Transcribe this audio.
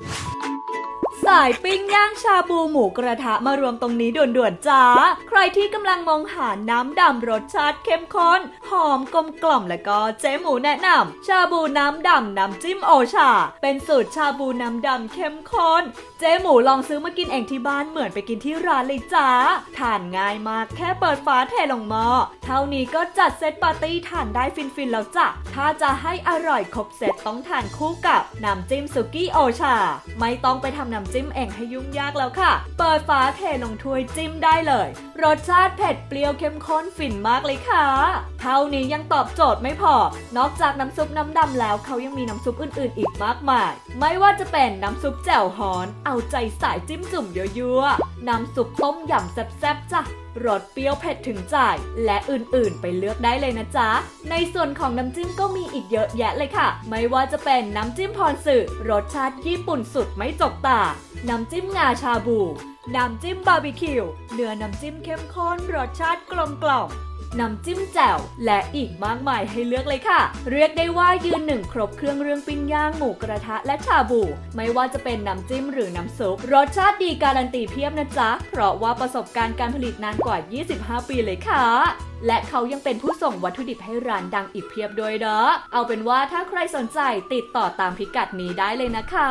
Thank you สายปิ้งย่างชาบูหมูกระทะมารวมตรงนี้ด่วนๆจ้า ใครที่กำลังมองหาน้ำดำรสชาติเข้มข้น หอมกลมกล่อมและก็เจ๊หมูแนะนำชาบูน้ำดำน้ำจิ้มโอชา เป็นสูตรชาบูน้ำดำเข้มข้น เจ๊หมูลองซื้อมากินเองที่บ้านเหมือนไปกินที่ร้านเลยจ้าทานง่ายมากแค่เปิดฝาเทลงหม้อเท่านี้ก็จัดเซตปาร์ตี้ทานได้ฟินๆแล้วจ้ะถ้าจะให้อร่อยครบเซตต้องทานคู่กับน้ำจิ้มสุกี้โอชา ไม่ต้องไปทำน้ำจิ้มิ้มเองให้ยุ่งยากแล้วค่ะ เปิดฝาเทลงถ้วยจิ้มได้เลย รสชาติเผ็ดเปรี้ยวเข้มข้นฝิ่นมากเลยค่ะ เท่านี้ยังตอบโจทย์ไม่พอ นอกจากน้ำซุปน้ำดำแล้วเขายังมีน้ำซุปอื่นๆ อีกมากมาย ไม่ว่าจะเป็นน้ำซุปแจ่วฮอน เอาใจสายจิ้มจุ่มยั่วๆน้ำซุปต้มยำแซ่บๆจ้ะรสเปรี้ยวเผ็ดถึงใจ และอื่นๆ ไปเลือกได้เลยนะจ๊ะ ในส่วนของน้ำจิ้มก็มีอีกเยอะแยะเลยค่ะ ไม่ว่าจะเป็นน้ำจิ้มพรสื่อรสชาติญี่ปุ่นสุดไม่จกตา น้ำจิ้มงาชาบู น้ำจิ้มบาร์บีคิว เนื้อน้ำจิ้มเข้มข้นรสชาติกลมกล่อม น้ำจิ้มแจ่ว และอีกมากมายให้เลือกเลยค่ะ เรียกได้ว่ายืนหนึ่งครบเครื่องเรื่องปิ้งย่างหมูกระทะและชาบู ไม่ว่าจะเป็นน้ำจิ้มหรือน้ำซุป รสชาติดีการันตีเพียบนะจ๊ะ เพราะว่าประสบการณ์การผลิตนานกว่า 25 ปีเลยค่ะและเขายังเป็นผู้ส่งวัตถุดิบให้ร้านดังอีกเพียบด้วยเด้อ เอาเป็นว่าถ้าใครสนใจติดต่อตามพิกัดนี้ได้เลยนะคะ